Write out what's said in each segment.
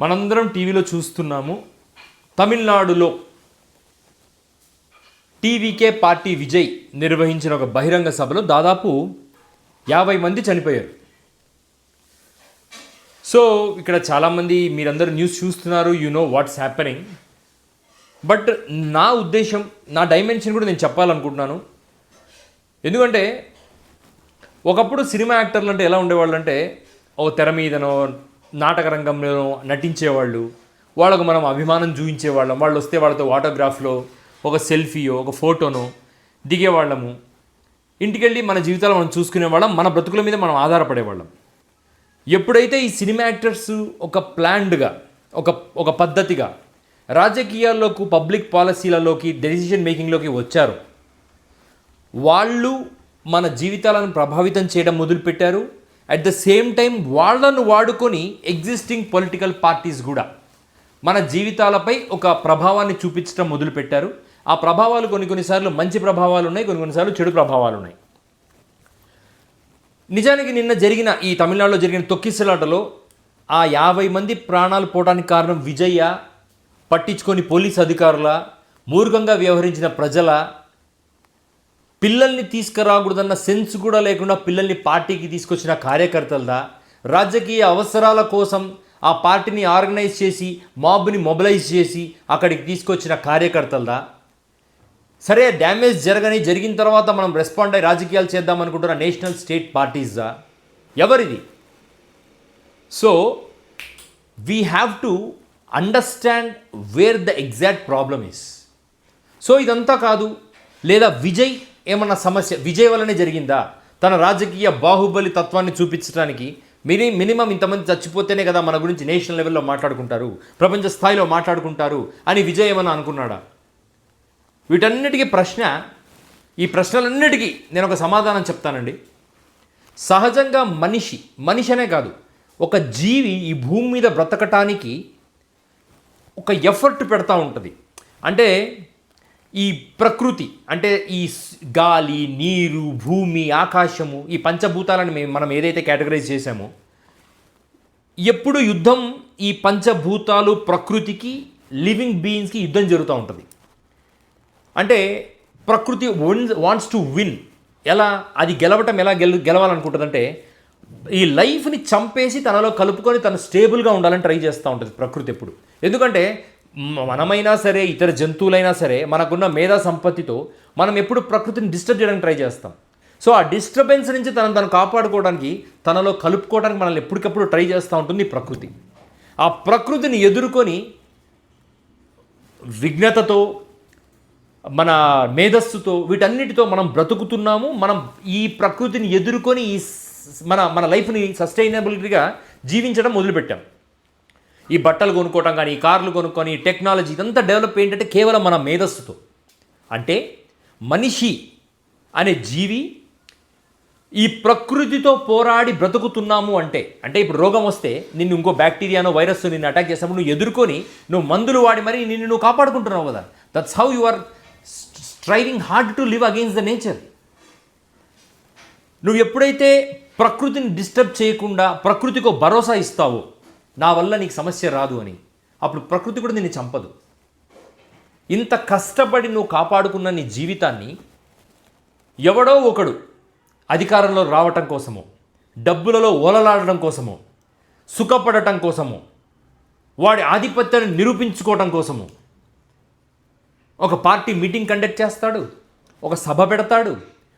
మనందరం టీవీలో చూస్తున్నాము. తమిళనాడులో టీవీకే పార్టీ విజయ్ నిర్వహించిన ఒక బహిరంగ సభలో దాదాపు యాభై మంది చనిపోయారు. సో ఇక్కడ చాలామంది మీరందరూ న్యూస్ చూస్తున్నారు you know what's happening but నా ఉద్దేశం నా డైమెన్షన్ కూడా నేను చెప్పాలనుకుంటున్నాను. ఎందుకంటే ఒకప్పుడు సినిమా యాక్టర్లు అంటే ఎలా ఉండేవాళ్ళు అంటే ఓ తెర మీదనో నాటక రంగంలో నటించేవాళ్ళు వాళ్ళకు మనం అభిమానం చూపించేవాళ్ళం. వాళ్ళు వస్తే వాళ్ళతో ఆటోగ్రాఫ్లో ఒక సెల్ఫీయో ఒక ఫోటోనో దిగేవాళ్ళము. ఇంటికెళ్ళి మన జీవితాలు మనం చూసుకునేవాళ్ళం మన బ్రతుకుల మీద మనం ఆధారపడేవాళ్ళం. ఎప్పుడైతే ఈ సినిమా యాక్టర్స్ ఒక ప్లాన్డ్గా ఒక ఒక పద్ధతిగా రాజకీయాల్లోకి పబ్లిక్ పాలసీలలోకి డెసిషన్ మేకింగ్లోకి వచ్చారు వాళ్ళు మన జీవితాలను ప్రభావితం చేయడం మొదలుపెట్టారు. అట్ ద సేమ్ టైం వాళ్ళను వాడుకొని ఎగ్జిస్టింగ్ పొలిటికల్ పార్టీస్ కూడా మన జీవితాలపై ఒక ప్రభావాన్ని చూపించడం మొదలుపెట్టారు. ఆ ప్రభావాలు కొన్ని కొన్నిసార్లు మంచి ప్రభావాలు ఉన్నాయి కొన్ని కొన్నిసార్లు చెడు ప్రభావాలు ఉన్నాయి. నిజానికి నిన్న జరిగిన ఈ తమిళనాడులో జరిగిన తొక్కిసలాటలో ఆ యాభై మంది ప్రాణాలు పోవడానికి కారణం విజయ్య పట్టించుకొని పోలీస్ అధికారుల మూర్ఖంగా వ్యవహరించిన ప్రజల పిల్లల్ని తీసుకురాకూడదన్న సెన్స్ కూడా లేకుండా పిల్లల్ని పార్టీకి తీసుకొచ్చిన కార్యకర్తలదా రాజకీయ అవసరాల కోసం ఆ పార్టీని ఆర్గనైజ్ చేసి మాబ్ని మొబిలైజ్ చేసి అక్కడికి తీసుకొచ్చిన కార్యకర్తలదా సరే డ్యామేజ్ జరగని జరిగిన తర్వాత మనం రెస్పాండ్ అయ్యి రాజకీయాలు చేద్దాం అనుకుంటున్న నేషనల్ స్టేట్ పార్టీస్దా ఎవరిది? So we have to understand where the exact problem is so ఇదంతా కాదు లేదా విజయ్ ఏమన్నా సమస్య విజయ్ వల్లనే జరిగిందా? తన రాజకీయ బాహుబలి తత్వాన్ని చూపించడానికి మిని మినిమం ఇంతమంది చచ్చిపోతేనే కదా మన గురించి నేషనల్ లెవెల్లో మాట్లాడుకుంటారు ప్రపంచ స్థాయిలో మాట్లాడుకుంటారు అని విజయ్ ఏమన్నా అనుకున్నాడా? వీటన్నిటికీ ప్రశ్న ఈ ప్రశ్నలన్నిటికీ నేను ఒక సమాధానం చెప్తానండి. సహజంగా మనిషి మనిషి అనే కాదు ఒక జీవి ఈ భూమి మీద బ్రతకటానికి ఒక ఎఫర్ట్ పెడతా ఉంటుంది. అంటే ఈ ప్రకృతి అంటే ఈ స్- గాలి నీరు భూమి ఆకాశము ఈ పంచభూతాలను మేము మనం ఏదైతే కేటగరైజ్ చేసామో ఎప్పుడు యుద్ధం ఈ పంచభూతాలు ప్రకృతికి లివింగ్ బీయింగ్స్కి యుద్ధం జరుగుతూ ఉంటుంది. అంటే ప్రకృతి వాంట్స్ టు విన్. ఎలా? అది గెలవటం ఎలా గెల గెలవాలనుకుంటుందంటే ఈ లైఫ్ని చంపేసి తనలో కలుపుకొని తను స్టేబుల్గా ఉండాలని ట్రై చేస్తూ ఉంటుంది ప్రకృతి ఎప్పుడు. ఎందుకంటే మనమైనా సరే ఇతర జంతువులైనా సరే మనకున్న మేధా సంపత్తితో మనం ఎప్పుడు ప్రకృతిని డిస్టర్బ్ చేయడానికి ట్రై చేస్తాం. సో ఆ డిస్టర్బెన్స్ నుంచి తనను తను కాపాడుకోవడానికి తనలో కలుపుకోవడానికి మనల్ని ఎప్పటికప్పుడు ట్రై చేస్తూ ఉంటుంది ప్రకృతి. ఆ ప్రకృతిని ఎదుర్కొని విఘ్నతతో మన మేధస్సుతో వీటన్నిటితో మనం బ్రతుకుతున్నాము. మనం ఈ ప్రకృతిని ఎదుర్కొని ఈ స్- మన మన లైఫ్ని సస్టైనబిలిటీగా జీవించడం మొదలుపెట్టాం. ఈ బట్టలు కొనుక్కోవటం కానీ ఈ కార్లు కొనుక్కొని టెక్నాలజీ ఇదంతా డెవలప్ ఏంటంటే కేవలం మన మేధస్సుతో. అంటే మనిషి అనే జీవి ఈ ప్రకృతితో పోరాడి బ్రతుకుతున్నాము అంటే అంటే ఇప్పుడు రోగం వస్తే నిన్ను ఇంకో బ్యాక్టీరియానో వైరస్ నిన్ను అటాక్ చేసినప్పుడు నువ్వు ఎదుర్కొని నువ్వు మందులు వాడి మరి నిన్ను నువ్వు కాపాడుకుంటున్నావు కదా. That's how you are striving hard to live against the nature నువ్వు ఎప్పుడైతే ప్రకృతిని డిస్టర్బ్ చేయకుండా ప్రకృతికి భరోసా ఇస్తావో నా వల్ల నీకు సమస్య రాదు అని. అప్పుడు ప్రకృతి కూడా నిన్ను చంపదు. ఇంత కష్టపడి నువ్వు కాపాడుకున్న నీ జీవితాన్ని ఎవడో ఒకడు అధికారంలో రావటం కోసమో డబ్బులలో ఓలలాడడం కోసమో సుఖపడటం కోసమో వాడి ఆధిపత్యాన్ని నిరూపించుకోవటం కోసము ఒక పార్టీ మీటింగ్ కండక్ట్ చేస్తాడు ఒక సభ పెడతాడు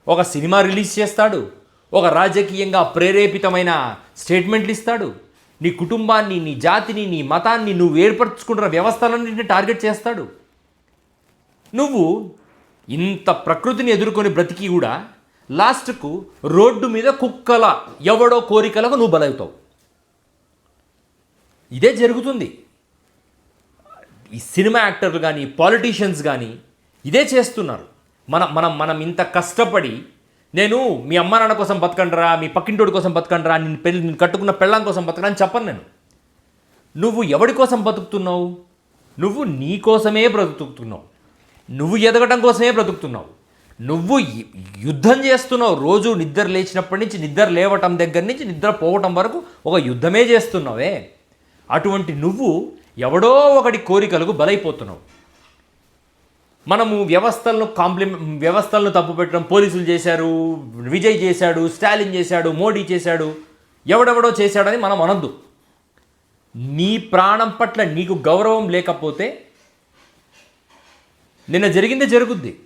ఒక సినిమా రిలీజ్ చేస్తాడు ఒక రాజకీయంగా ప్రేరేపితమైన స్టేట్మెంట్లు ఇస్తాడు. నీ కుటుంబాన్ని నీ జాతిని నీ మతాన్ని నువ్వు ఏర్పరచుకుంటున్న వ్యవస్థలన్నింటినీ టార్గెట్ చేస్తాడు. నువ్వు ఇంత ప్రకృతిని ఎదుర్కొని బ్రతికి కూడా లాస్ట్కు రోడ్డు మీద కుక్కల ఎవడో కోరికలకు నువ్వు బలవుతావు. ఇదే జరుగుతుంది. ఈ సినిమా యాక్టర్లు కానీ పాలిటీషియన్స్ కానీ ఇదే చేస్తున్నారు. మన మనం మనం ఇంత కష్టపడి నేను మీ అమ్మ నాన్న కోసం బతకండిరా మీ పక్కింటోడి కోసం బతకండిరా నేను పెళ్ళి నేను కట్టుకున్న పెళ్ళాం కోసం బతకరా అని చెప్పను నేను. నువ్వు ఎవడి కోసం బతుకుతున్నావు? నువ్వు నీ కోసమే బ్రతుకుతున్నావు. నువ్వు ఎదగటం కోసమే బ్రతుకుతున్నావు. నువ్వు యుద్ధం చేస్తున్నావు. రోజు నిద్ర లేచినప్పటి నుంచి నిద్ర లేవటం దగ్గర నుంచి నిద్ర పోవటం వరకు ఒక యుద్ధమే చేస్తున్నావే. అటువంటి నువ్వు ఎవడో ఒకటి కోరికలకు బలైపోతున్నావు. మనము వ్యవస్థలను కాంప్లిమెంట్ వ్యవస్థలను తప్పు పెట్టడం పోలీసులు చేశారు విజయ్ చేశాడు స్టాలిన్ చేశాడు మోడీ చేశాడు ఎవడెవడో చేశాడని మనం అనద్దు. నీ ప్రాణం పట్ల నీకు గౌరవం లేకపోతే నిన్న జరిగిందే జరుగుద్ది.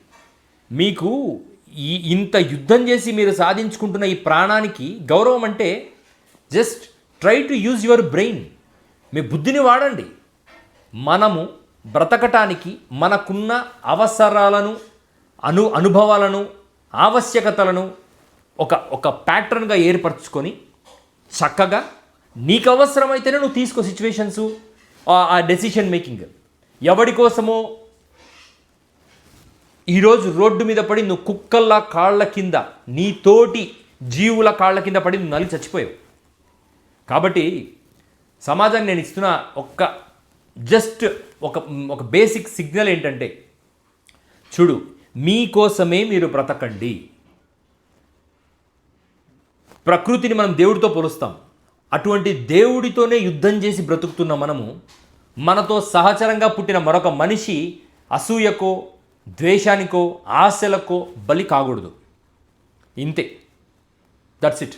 మీకు ఈ ఇంత యుద్ధం చేసి మీరు సాధించుకుంటున్న ఈ ప్రాణానికి గౌరవం అంటే just try to use your brain. మీ బుద్ధిని వాడండి. మనము బ్రతకటానికి మనకున్న అవసరాలను అను అనుభవాలను ఆవశ్యకతలను ఒక ఒక ప్యాటర్న్గా ఏర్పరచుకొని చక్కగా నీకు అవసరమైతేనే నువ్వు తీసుకో సిచ్యువేషన్స్ ఆ డెసిషన్ మేకింగ్. ఎవడి కోసమో ఈరోజు రోడ్డు మీద పడి నువ్వు కుక్కల్లా కాళ్ళ కింద నీ తోటి జీవుల కాళ్ళ కింద పడి నువ్వు నలిగి చచ్చిపోయావు. కాబట్టి సమాజానికి నేను ఇస్తున్న ఒక్క జస్ట్ ఒక ఒక బేసిక్ సిగ్నల్ ఏంటంటే చూడు మీకోసమే మీరు బ్రతకండి. ప్రకృతిని మనం దేవుడితో పోలుస్తాం. అటువంటి దేవుడితోనే యుద్ధం చేసి బ్రతుకుతున్న మనము మనతో సహచరంగా పుట్టిన మరొక మనిషి అసూయకో ద్వేషానికో ఆశలకో బలి కాకూడదు. ఇంతే. That's it